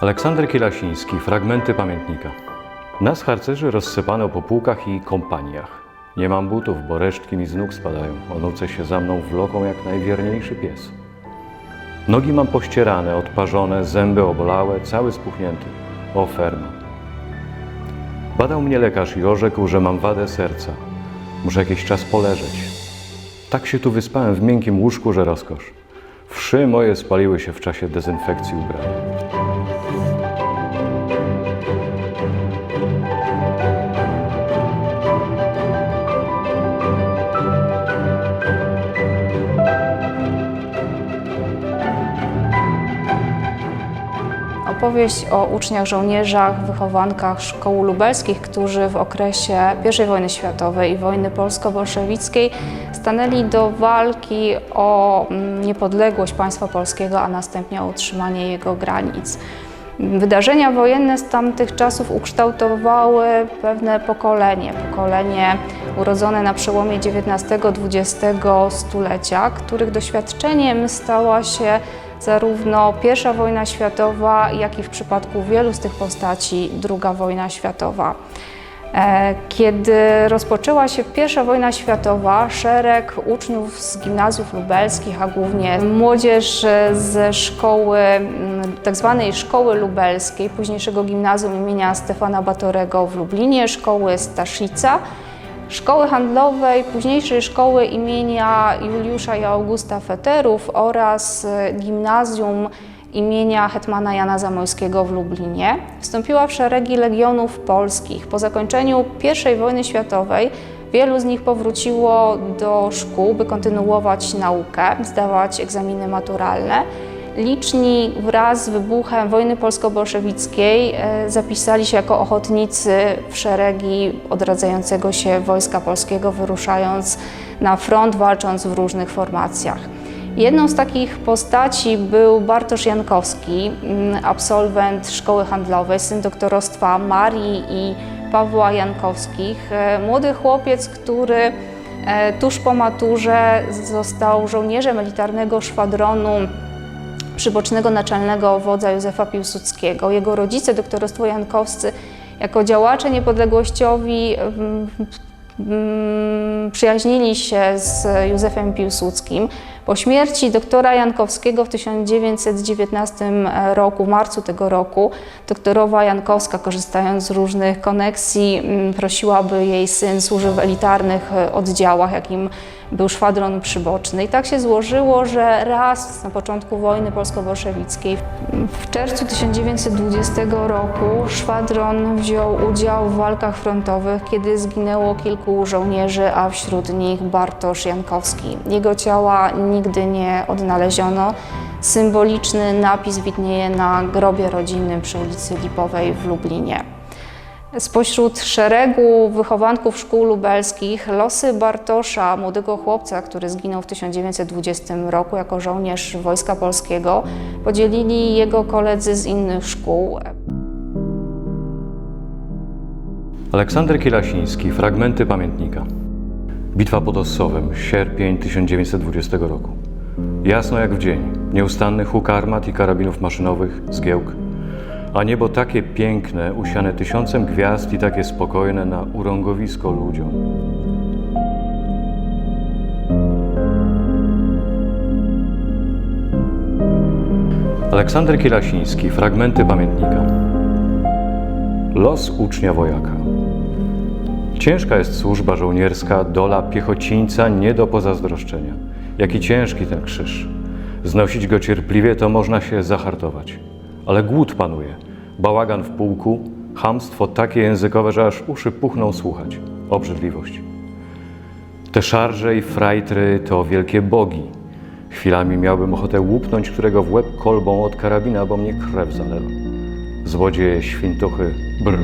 Aleksander Kielasiński, fragmenty pamiętnika. Nas harcerzy rozsypano po pułkach i kompaniach. Nie mam butów, bo resztki mi z nóg spadają. Onuce się za mną wloką jak najwierniejszy pies. Nogi mam pościerane, odparzone, zęby obolałe, cały spuchnięty. O ferma. Badał mnie lekarz i orzekł, że mam wadę serca. Muszę jakiś czas poleżeć. Tak się tu wyspałem w miękkim łóżku, że rozkosz. Wszy moje spaliły się w czasie dezynfekcji ubrania. Opowieść o uczniach, żołnierzach, wychowankach szkół lubelskich, którzy w okresie I wojny światowej i wojny polsko-bolszewickiej stanęli do walki o mm, niepodległość państwa polskiego, a następnie o utrzymanie jego granic. Wydarzenia wojenne z tamtych czasów ukształtowały pewne pokolenie, pokolenie urodzone na przełomie XIX-XX stulecia, których doświadczeniem stała się zarówno I wojna światowa, jak i w przypadku wielu z tych postaci II wojna światowa. E, Kiedy rozpoczęła się I wojna światowa, szereg uczniów z gimnazjów lubelskich, a głównie młodzież ze szkoły, mm, tak zwanej szkoły lubelskiej, późniejszego gimnazjum imienia Stefana Batorego w Lublinie, szkoły Staszica, Szkoły Handlowej, późniejszej szkoły imienia Juliusza i Augusta Feterów oraz e, gimnazjum imienia hetmana Jana Zamojskiego w Lublinie. Wstąpiła w szeregi legionów polskich. Po zakończeniu I wojny światowej wielu z nich powróciło do szkół, by kontynuować naukę, zdawać egzaminy maturalne. Liczni wraz z wybuchem wojny polsko-bolszewickiej e, zapisali się jako ochotnicy w szeregi odradzającego się Wojska Polskiego, wyruszając na front, walcząc w różnych formacjach. Jedną z takich postaci był Bartosz Jankowski, mm, absolwent szkoły handlowej, syn doktorostwa Marii i Pawła Jankowskich. E, Młody chłopiec, który e, tuż po maturze został żołnierzem militarnego szwadronu przybocznego naczelnego wodza Józefa Piłsudskiego. Jego rodzice, doktorostwo Jankowscy, jako działacze niepodległościowi mm, mm, przyjaźnili się z Józefem Piłsudskim. Po śmierci doktora Jankowskiego w 1919 roku, w marcu tego roku, doktorowa Jankowska, korzystając z różnych koneksji, mm, prosiła, by jej syn służył w elitarnych e, oddziałach, jakim był szwadron przyboczny. I tak się złożyło, że raz na początku wojny polsko-bolszewickiej, w czerwcu 1920 roku, szwadron wziął udział w walkach frontowych, kiedy zginęło kilku żołnierzy, a wśród nich Bartosz Jankowski. Jego ciała nigdy nie odnaleziono. Symboliczny napis widnieje na grobie rodzinnym przy ulicy Lipowej w Lublinie. Spośród szeregu wychowanków szkół lubelskich losy Bartosza, młodego chłopca, który zginął w 1920 roku jako żołnierz Wojska Polskiego, podzielili jego koledzy z innych szkół. Aleksander Kielasiński, fragmenty pamiętnika. Bitwa pod Ossowem, sierpień 1920 roku. Jasno jak w dzień, nieustanny huk armat i karabinów maszynowych, zgiełk, a niebo takie piękne, usiane tysiącem gwiazd i takie spokojne na urągowisko ludziom. Aleksander Kielasiński, fragmenty pamiętnika. Los ucznia wojaka. Ciężka jest służba żołnierska, dola piechocińca nie do pozazdroszczenia. Jaki ciężki ten krzyż. Znosić go cierpliwie to można się zahartować. Ale głód panuje, bałagan w pułku, chamstwo takie językowe, że aż uszy puchną słuchać. Obrzydliwość. Te szarże i frajtry to wielkie bogi. Chwilami miałbym ochotę łupnąć którego w łeb kolbą od karabina, bo mnie krew zalewa. Złodzieje, świntuchy, brr.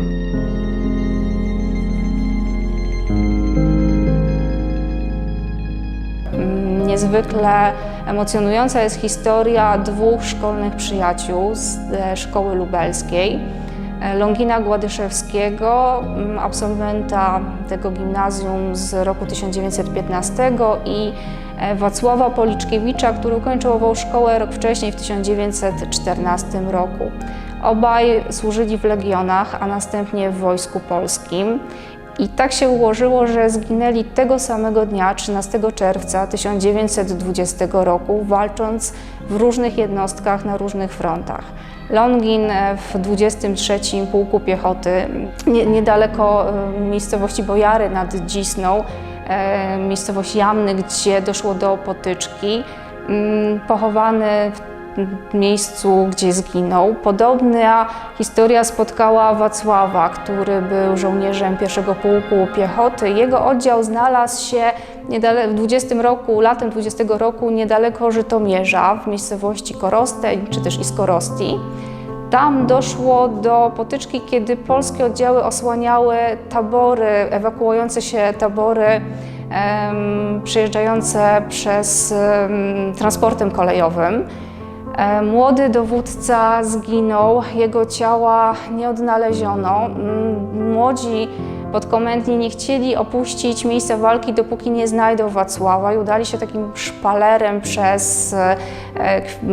Niezwykle emocjonująca jest historia dwóch szkolnych przyjaciół z e, szkoły lubelskiej. E, Longina Gładyszewskiego, m, absolwenta tego gimnazjum z roku 1915 i e, Wacława Policzkiewicza, który ukończył ową szkołę rok wcześniej, w 1914 roku. Obaj służyli w legionach, a następnie w Wojsku Polskim. I tak się ułożyło, że zginęli tego samego dnia, 13 czerwca 1920 roku, walcząc w różnych jednostkach na różnych frontach. Longin w 23 Pułku Piechoty, nie, niedaleko e, miejscowości Bojary nad Dzisną, e, miejscowość Jamny, gdzie doszło do potyczki, mm, pochowany w miejscu, gdzie zginął. Podobna historia spotkała Wacława, który był żołnierzem pierwszego pułku piechoty. Jego oddział znalazł się w 20 roku, latem 20 roku niedaleko Żytomierza, w miejscowości Korosteń czy też Iskorosti. Tam doszło do potyczki, kiedy polskie oddziały osłaniały tabory, ewakuujące się tabory przejeżdżające przez em, transportem kolejowym. E, Młody dowódca zginął, jego ciała nie odnaleziono. Mm, Młodzi podkomendni nie chcieli opuścić miejsca walki, dopóki nie znajdą Wacława i udali się takim szpalerem przez e,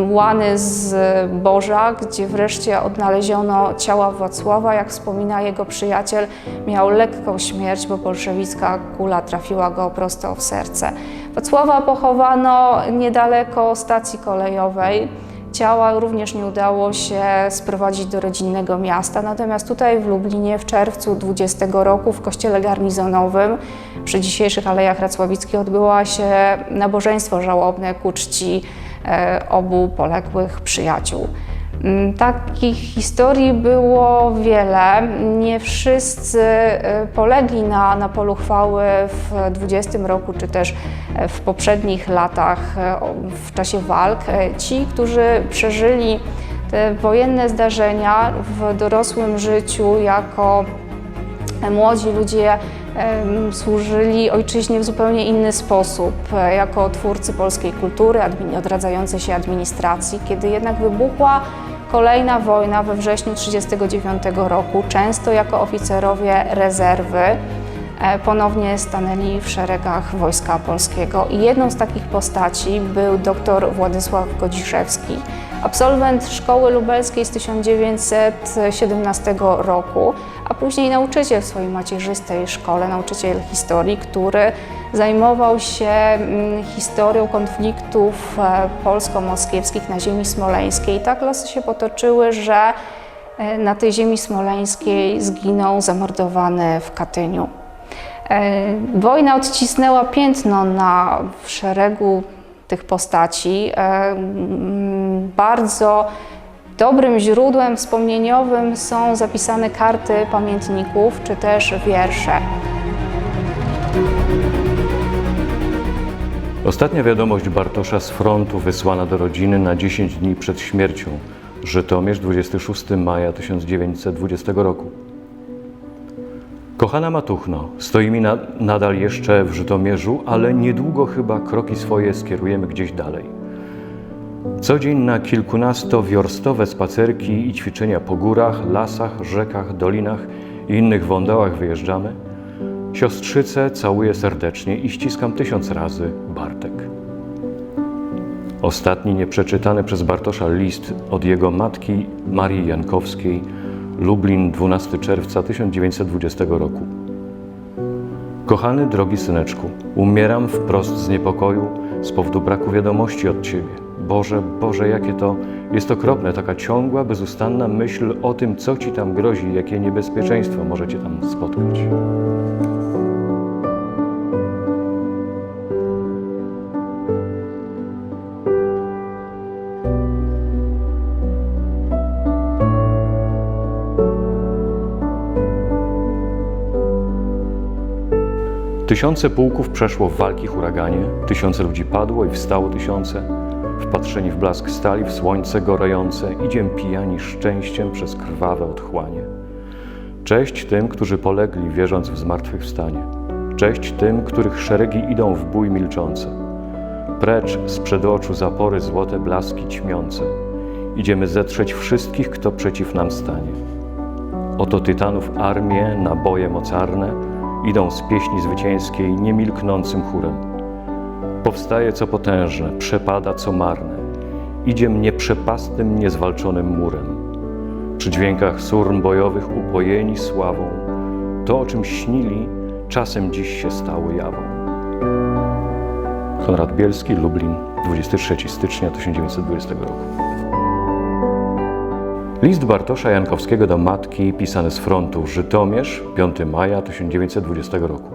łany z Boża, gdzie wreszcie odnaleziono ciała Wacława. Jak wspomina jego przyjaciel, miał lekką śmierć, bo bolszewicka kula trafiła go prosto w serce. Wacława pochowano niedaleko stacji kolejowej. Ciała również nie udało się sprowadzić do rodzinnego miasta, natomiast tutaj w Lublinie w czerwcu 20 roku w kościele garnizonowym przy dzisiejszych Alejach Racławickich odbyło się nabożeństwo żałobne ku czci e, obu poległych przyjaciół. Mm, Takich historii było wiele. Nie wszyscy e, polegli na, na polu chwały w 20 roku, czy też e, w poprzednich latach e, w czasie walk. E, Ci, którzy przeżyli te wojenne zdarzenia w dorosłym życiu jako młodzi ludzie służyli ojczyźnie w zupełnie inny sposób, jako twórcy polskiej kultury, odradzającej się administracji. Kiedy jednak wybuchła kolejna wojna we wrześniu 1939 roku, często jako oficerowie rezerwy, e, ponownie stanęli w szeregach Wojska Polskiego. I jedną z takich postaci był dr Władysław Godziszewski, absolwent szkoły lubelskiej z 1917 roku, a później nauczyciel w swojej macierzystej szkole, nauczyciel historii, który zajmował się mm, historią konfliktów e, polsko-moskiewskich na ziemi smoleńskiej. Tak losy się potoczyły, że e, na tej ziemi smoleńskiej zginął zamordowany w Katyniu. E, Wojna odcisnęła piętno na szeregu tych postaci. Mm, Bardzo dobrym źródłem wspomnieniowym są zapisane karty pamiętników czy też wiersze. Ostatnia wiadomość Bartosza z frontu wysłana do rodziny na 10 dni przed śmiercią. Żytomierz, 26 maja 1920 roku. Kochana Matuchno, stoimy na, nadal jeszcze w Żytomierzu, ale niedługo chyba kroki swoje skierujemy gdzieś dalej. Co dzień na kilkunastowiorstowe spacerki i ćwiczenia po górach, lasach, rzekach, dolinach i innych wądołach wyjeżdżamy. Siostrzycę całuję serdecznie i ściskam tysiąc razy Bartek. Ostatni nieprzeczytany przez Bartosza list od jego matki Marii Jankowskiej, Lublin, 12 czerwca 1920 roku. Kochany drogi syneczku, umieram wprost z niepokoju z powodu braku wiadomości od Ciebie. Boże, Boże, jakie to jest okropne, taka ciągła, bezustanna myśl o tym, co Ci tam grozi, jakie niebezpieczeństwo może Cię tam spotkać. Tysiące pułków przeszło w walki huraganie, tysiące ludzi padło i wstało tysiące. Wpatrzeni w blask stali, w słońce gorące, idziem pijani szczęściem przez krwawe otchłanie. Cześć tym, którzy polegli, wierząc w zmartwychwstanie. Cześć tym, których szeregi idą w bój milczące. Precz z przed oczu zapory złote blaski ćmiące. Idziemy zetrzeć wszystkich, kto przeciw nam stanie. Oto tytanów armie, naboje mocarne, idą z pieśni zwycięskiej niemilknącym chórem. Powstaje co potężne, przepada co marne, idziem nieprzepastnym, niezwalczonym murem. Przy dźwiękach surm bojowych upojeni sławą, to o czym śnili, czasem dziś się stało jawą. Konrad Bielski, Lublin, 23 stycznia 1920 roku. List Bartosza Jankowskiego do matki, pisany z frontu Żytomierz, 5 maja 1920 roku.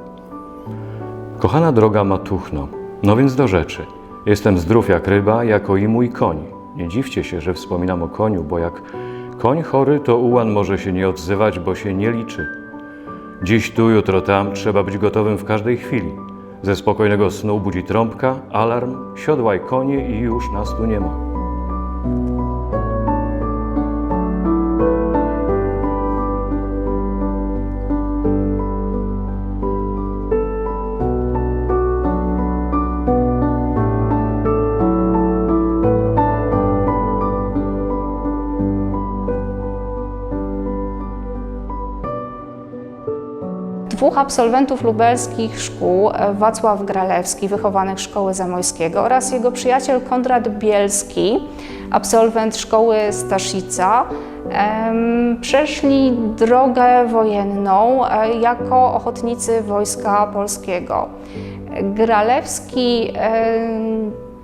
Kochana droga Matuchno, no więc do rzeczy. Jestem zdrów jak ryba, jako i mój koń. Nie dziwcie się, że wspominam o koniu, bo jak koń chory, to ułan może się nie odzywać, bo się nie liczy. Dziś tu, jutro tam, trzeba być gotowym w każdej chwili. Ze spokojnego snu budzi trąbka, alarm, siodłaj konie i już nas tu nie ma. Dwóch absolwentów lubelskich szkół, e, Wacław Gralewski, wychowanek Szkoły Zamojskiego oraz jego przyjaciel Konrad Bielski, absolwent Szkoły Staszica, przeszli drogę wojenną e, jako ochotnicy Wojska Polskiego. Gralewski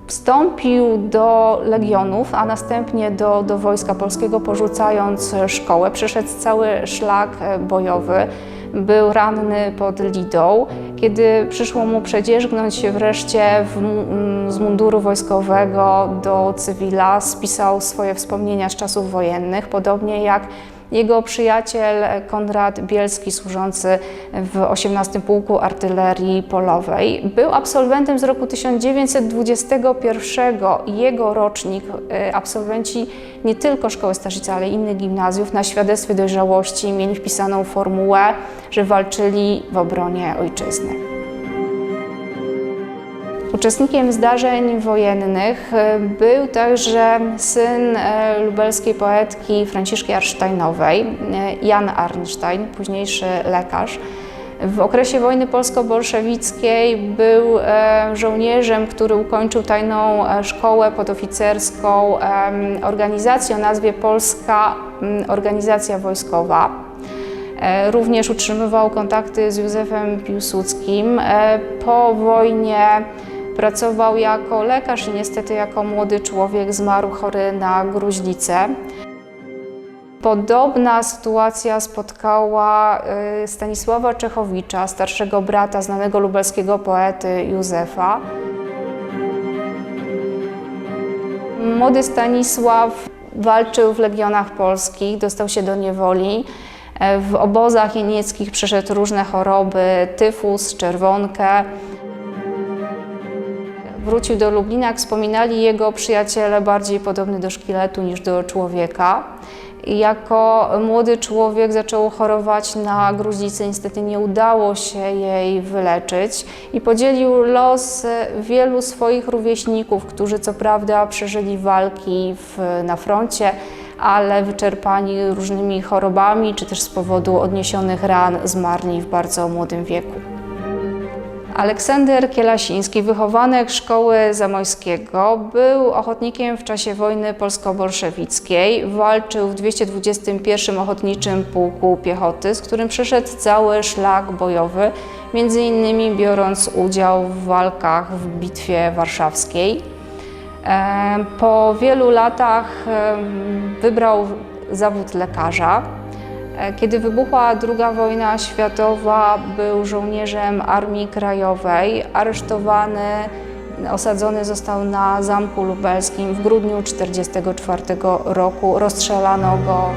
Wstąpił do legionów, a następnie do, do Wojska Polskiego, porzucając szkołę. Przeszedł cały szlak e, bojowy. Był ranny pod Lidą. Kiedy przyszło mu przedzierzgnąć się wreszcie w, mu- z munduru wojskowego do cywila, spisał swoje wspomnienia z czasów wojennych, podobnie jak jego przyjaciel Konrad Bielski, służący w 18 Pułku Artylerii Polowej, był absolwentem z roku 1921 i jego rocznik, e, absolwenci nie tylko Szkoły Staszicy, ale innych gimnazjów na świadectwie dojrzałości mieli wpisaną formułę, że walczyli w obronie ojczyzny. Uczestnikiem zdarzeń wojennych e, był także syn e, lubelskiej poetki Franciszki Arnsteinowej, e, Jan Arnstein, późniejszy lekarz. W okresie wojny polsko-bolszewickiej był żołnierzem, który ukończył tajną szkołę podoficerską em, organizacji o nazwie Polska Organizacja Wojskowa. Również utrzymywał kontakty z Józefem Piłsudskim. Po wojnie pracował jako lekarz i niestety jako młody człowiek zmarł chory na gruźlicę. Podobna sytuacja spotkała e, Stanisława Czechowicza, starszego brata znanego lubelskiego poety Józefa. Młody Stanisław walczył w legionach polskich, dostał się do niewoli. E, W obozach jenieckich przeszedł różne choroby, tyfus, czerwonkę. Wrócił do Lublina, jak wspominali jego przyjaciele, bardziej podobny do szkieletu niż do człowieka. Jako młody człowiek zaczął chorować na gruźlicę, niestety nie udało się jej wyleczyć i podzielił los wielu swoich rówieśników, którzy co prawda przeżyli walki w, na froncie, ale wyczerpani różnymi chorobami czy też z powodu odniesionych ran zmarli w bardzo młodym wieku. Aleksander Kielasiński, wychowanek Szkoły Zamojskiego, był ochotnikiem w czasie wojny polsko-bolszewickiej. Walczył w 221 Ochotniczym Pułku Piechoty, z którym przeszedł cały szlak bojowy, między innymi biorąc udział w walkach w Bitwie Warszawskiej. E, Po wielu latach wybrał zawód lekarza. E, Kiedy wybuchła II wojna światowa, był żołnierzem Armii Krajowej. Aresztowany, osadzony został na Zamku Lubelskim. W grudniu 1944 roku rozstrzelano go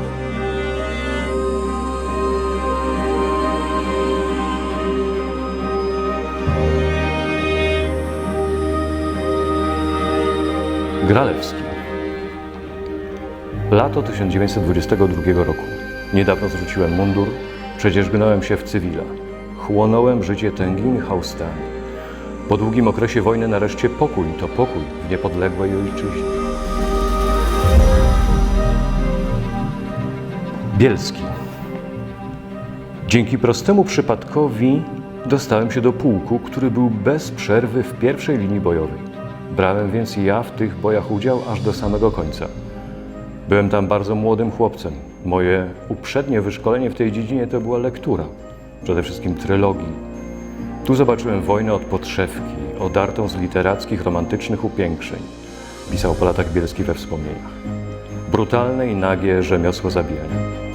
Gralewski. Lato 1922 roku. Niedawno zwróciłem mundur, przedzierzgnąłem się w cywila. Chłonąłem życie tęgimi haustami. Po długim okresie wojny nareszcie pokój to pokój w niepodległej ojczyźnie. Bielski. Dzięki prostemu przypadkowi dostałem się do pułku, który był bez przerwy w pierwszej linii bojowej. Brałem więc ja w tych bojach udział aż do samego końca. Byłem tam bardzo młodym chłopcem. Moje uprzednie wyszkolenie w tej dziedzinie to była lektura, przede wszystkim trylogii. Tu zobaczyłem wojnę od podszewki, odartą z literackich, romantycznych upiększeń, pisał po latach Bielski we wspomnieniach. Brutalne i nagie rzemiosło zabijania.